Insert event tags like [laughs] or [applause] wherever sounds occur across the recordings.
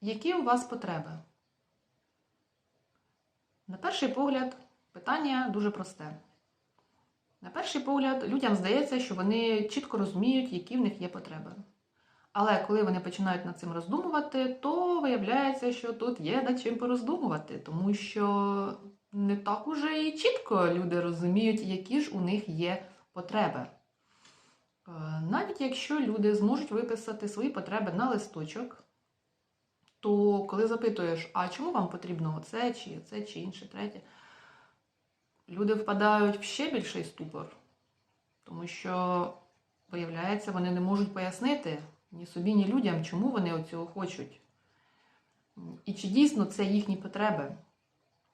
Які у вас потреби? На перший погляд, питання дуже просте. На перший погляд, людям здається, що вони чітко розуміють, які в них є потреби. Але коли вони починають над цим роздумувати, то виявляється, що тут є над чим пороздумувати, тому що не так уже і чітко люди розуміють, які ж у них є потреби. Е, Навіть якщо люди зможуть виписати свої потреби на листочок, то коли запитуєш, а чому вам потрібно оце, чи це, чи інше, третє, люди впадають в ще більший ступор, тому що, виявляється, вони не можуть пояснити ні собі, ні людям, чому вони цього хочуть. І чи дійсно це їхні потреби?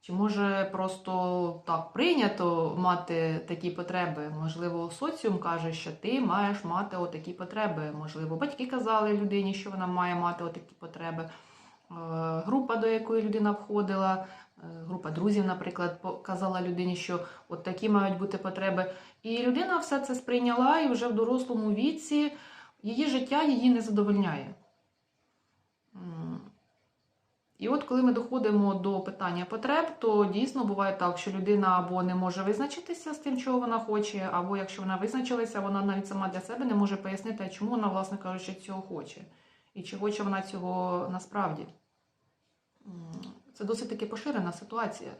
Чи може просто так прийнято мати такі потреби? Можливо, соціум каже, що ти маєш мати отакі потреби. Можливо, батьки казали людині, що вона має мати отакі потреби. Е, Група, до якої людина входила, е, група друзів, наприклад, по- казала людині, що от такі мають бути потреби. І людина все це сприйняла, і вже в дорослому віці її життя її не задовольняє. І от коли ми доходимо до питання потреб, то дійсно буває так, що людина або не може визначитися з тим, чого вона хоче, або якщо вона визначилася, вона навіть сама для себе не може пояснити, чому вона, власне кажучи, цього хоче. І чи хоче вона цього насправді. Це досить таки поширена ситуація.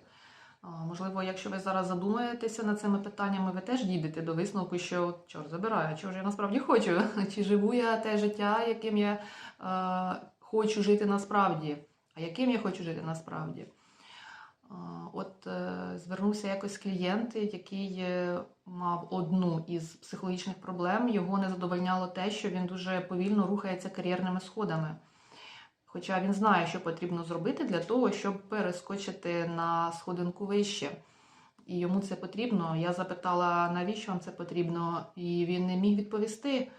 Можливо, якщо ви зараз задумаєтеся над цими питаннями, ви теж дійдете до висновку, що чорт забираю, чого ж я насправді хочу, [laughs] чи живу я те життя, яким я е, хочу жити насправді, а яким я хочу жити насправді. А, От е, звернувся якось клієнт, який е, мав одну із психологічних проблем. Його не задовольняло те, що він дуже повільно рухається кар'єрними сходами. Хоча він знає, що потрібно зробити для того, щоб перескочити на сходинку вище. І йому це потрібно. Я запитала, навіщо вам це потрібно, і він не міг відповісти.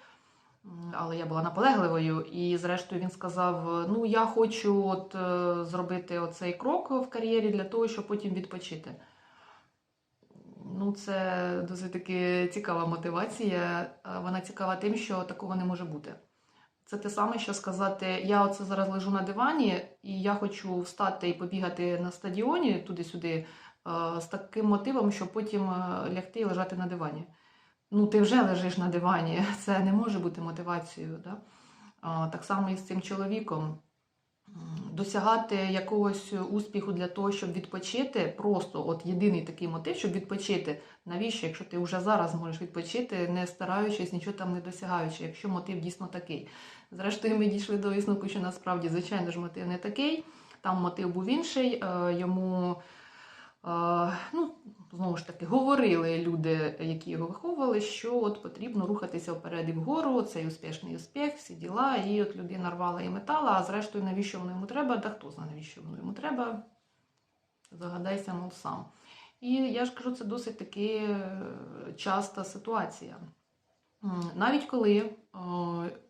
Але я була наполегливою, і зрештою він сказав: Ну, я хочу от, е, зробити оцей крок в кар'єрі для того, щоб потім відпочити. Ну, це досить таки цікава мотивація. Е, Вона цікава тим, що такого не може бути. Це те саме, що сказати: я оце зараз лежу на дивані, і я хочу встати і побігати на стадіоні туди-сюди е, з таким мотивом, щоб потім е, лягти і лежати на дивані. Ну, ти вже лежиш на дивані, [laughs] це не може бути мотивацією. Да? Так само і з цим чоловіком. Досягати якогось успіху для того, щоб відпочити, просто от єдиний такий мотив, щоб відпочити. Навіщо, якщо ти вже зараз можеш відпочити, не стараючись, нічого там не досягаючи, якщо мотив дійсно такий. Зрештою, ми дійшли до висновку, що насправді, звичайно ж, мотив не такий. Там мотив був інший. е, Йому, ну, знову ж таки, говорили люди, які його виховували, що от потрібно рухатися вперед і вгору, цей успішний успіх, всі діла. І от людина рвала і метала, а зрештою, навіщо воно йому треба? Та хто знає, навіщо воно йому треба? Загадайся, мов сам. І я ж кажу, це досить таки е, часта ситуація. Навіть коли е,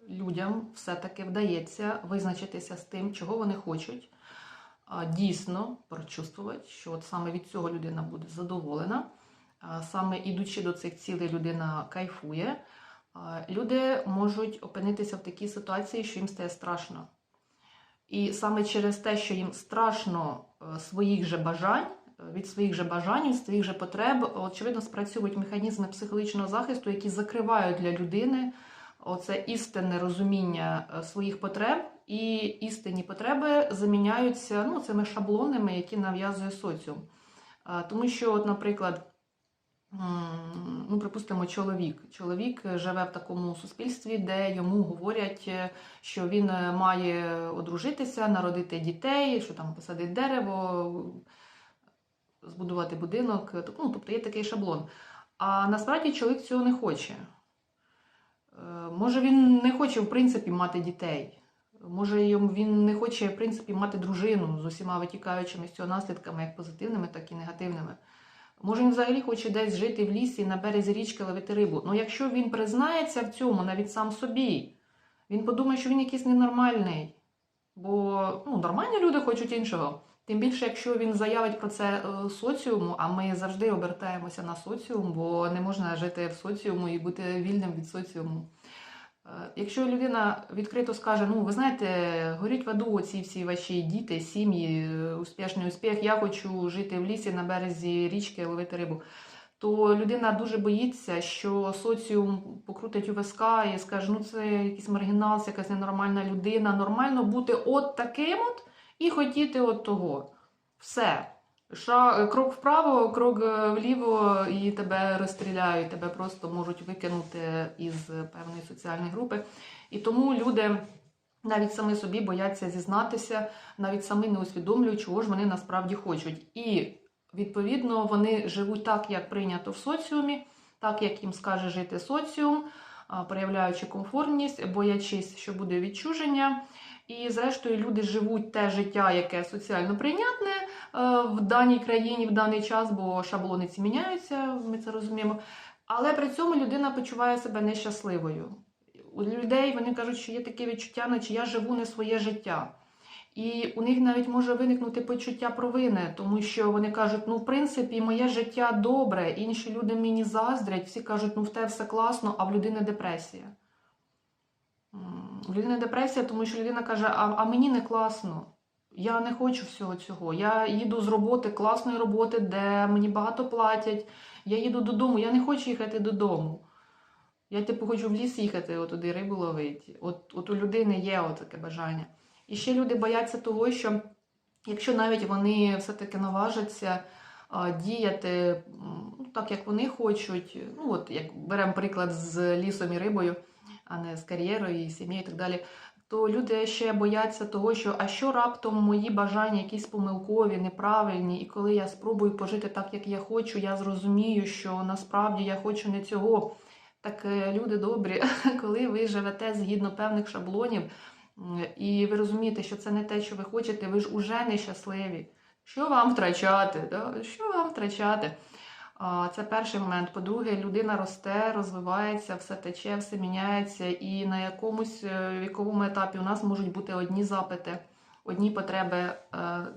людям все-таки вдається визначитися з тим, чого вони хочуть, дійсно прочувствувати, що от саме від цього людина буде задоволена, саме ідучи до цих цілей, людина кайфує, люди можуть опинитися в такій ситуації, що їм стає страшно. І саме через те, що їм страшно е, своїх же бажань, е, від своїх же бажань, від своїх же потреб, очевидно, спрацьовують механізми психологічного захисту, які закривають для людини оце істинне розуміння е, своїх потреб, і істинні потреби заміняються ну, цими шаблонами, які нав'язує соціум. Тому що, от, наприклад, ну, припустимо, чоловік. Чоловік живе в такому суспільстві, де йому говорять, е, що він е, має одружитися, народити дітей, що там посадити дерево, збудувати будинок. Ну, тобто є такий шаблон. А насправді чоловік цього не хоче. Е, Може, він не хоче, в принципі, мати дітей. Може, він не хоче, в принципі, мати дружину з усіма витікаючими з цього наслідками, як позитивними, так і негативними. Може, він взагалі хоче десь жити в лісі на березі річки ловити рибу. Ну, якщо він признається в цьому навіть сам собі, він подумає, що він якийсь ненормальний. Бо ну, нормальні люди хочуть іншого. Тим більше, якщо він заявить про це е, соціуму, а ми завжди обертаємося на соціум, бо не можна жити в соціуму і бути вільним від соціуму. Е, Якщо людина відкрито скаже, ну ви знаєте, горіть в аду оці всі ваші діти, сім'ї, е, успішний успіх, я хочу жити в лісі на березі річки, ловити рибу, то людина дуже боїться, що соціум покрутить у виска і скаже, ну це якийсь маргінал, це якась ненормальна людина. Нормально бути от таким от і хотіти от того. Все. Ша, крок вправо, крок е, вліво, і тебе розстріляють, тебе просто можуть викинути із певної соціальної групи. І тому люди навіть самі собі бояться зізнатися, навіть самі не усвідомлюють, чого ж вони насправді хочуть. І відповідно вони живуть так, як прийнято в соціумі, так як їм скаже жити соціум, проявляючи комфортність, боячись, що буде відчуження. І, зрештою, люди живуть те життя, яке соціально прийнятне е, в даній країні в даний час, бо шаблони ці міняються, ми це розуміємо. Але при цьому людина почуває себе нещасливою. У людей вони кажуть, що є таке відчуття, наче я живу не своє життя. І у них навіть може виникнути почуття провини, тому що вони кажуть, ну, в принципі, моє життя добре, інші люди мені заздрять, всі кажуть, ну в тебе все класно, а в людини депресія. У людини депресія, тому що людина каже, а, а мені не класно. Я не хочу всього цього. Я їду з роботи, класної роботи, де мені багато платять. Я їду додому, я не хочу їхати додому. Я типу хочу в ліс їхати, от туди рибу ловити. От, от у людини є таке бажання. І ще люди бояться того, що якщо навіть вони все-таки наважаться а, діяти ну, так, як вони хочуть, ну от як беремо приклад з лісом і рибою, а не з кар'єрою і сім'єю і так далі, то люди ще бояться того, що а що раптом мої бажання якісь помилкові, неправильні, і коли я спробую пожити так, як я хочу, я зрозумію, що насправді я хочу не цього. Так, е, люди добрі, [laughs] коли ви живете згідно певних шаблонів, і ви розумієте, що це не те, що ви хочете, ви ж уже нещасливі. Що вам втрачати? Да? Що вам втрачати? Це перший момент. По-друге, людина росте, розвивається, все тече, все міняється, і на якомусь е, віковому етапі у нас можуть бути одні запити, одні потреби, е,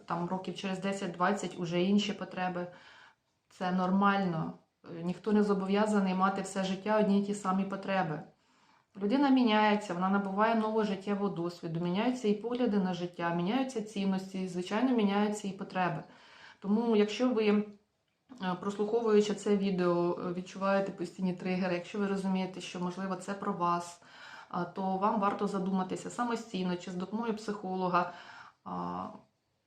там років через 10-20 уже інші потреби. Це нормально. Е, Ніхто не зобов'язаний мати все життя одні й ті самі потреби. Людина міняється, вона набуває нового життєвого досвіду, міняються і погляди на життя, міняються цінності, звичайно, міняються і потреби. Тому, якщо ви, прослуховуючи це відео, е, відчуваєте постійні тригери, якщо ви розумієте, що можливо це про вас, то вам варто задуматися самостійно чи з допомогою психолога,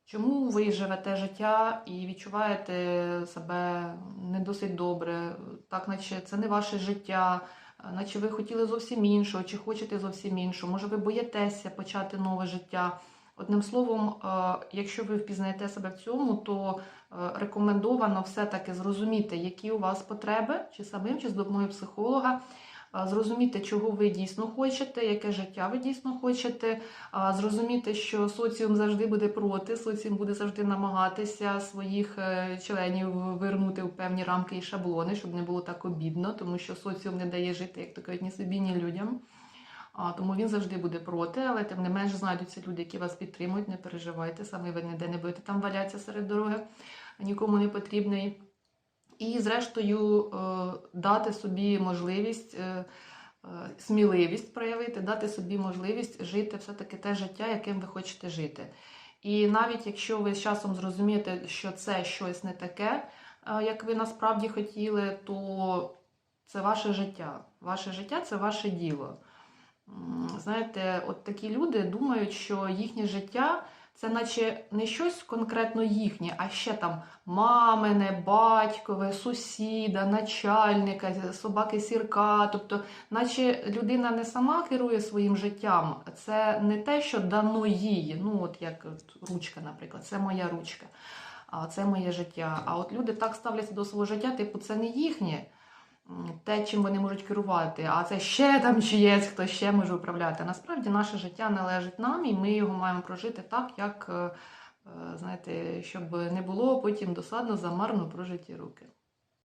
чому ви живете життя і відчуваєте себе не досить добре, так наче це не ваше життя. Наче ви хотіли зовсім іншого, чи хочете зовсім іншого, може ви боїтеся почати нове життя. Одним словом, е, якщо ви впізнаєте себе в цьому, то е, рекомендовано все-таки зрозуміти, які у вас потреби, чи самим, чи з допомогою психолога, е, зрозуміти, чого ви дійсно хочете, яке життя ви дійсно хочете, а, зрозуміти, що соціум завжди буде проти, соціум буде завжди намагатися своїх е, членів вернути у певні рамки і шаблони, щоб не було так обідно, тому що соціум не дає жити, як то кажуть, ні собі, ні людям. Тому він завжди буде проти, але тим не менш знайдуться люди, які вас підтримують, не переживайте, саме ви ніде не будете там валятися серед дороги, нікому не потрібний. І, зрештою, е, дати собі можливість, е, е, сміливість проявити, дати собі можливість жити все-таки те життя, яким ви хочете жити. І навіть якщо ви з часом зрозумієте, що це щось не таке, як ви насправді хотіли, то це ваше життя. Ваше життя це ваше діло. Знаєте, от такі люди думають, що їхнє життя це наче не щось конкретно їхнє, а ще там мамине, батькове, сусіда, начальника, собаки сірка. Тобто, наче людина не сама керує своїм життям, це не те, що дано їй. Ну, от як ручка, наприклад, це моя ручка, а це моє життя. А от люди так ставляться до свого життя, типу, це не їхнє. Те, чим вони можуть керувати, а це ще там чиєсь, хто ще може управляти. Насправді наше життя належить нам, і ми його маємо прожити так, як, е, е, знаєте, щоб не було потім досадно замарно прожиті руки.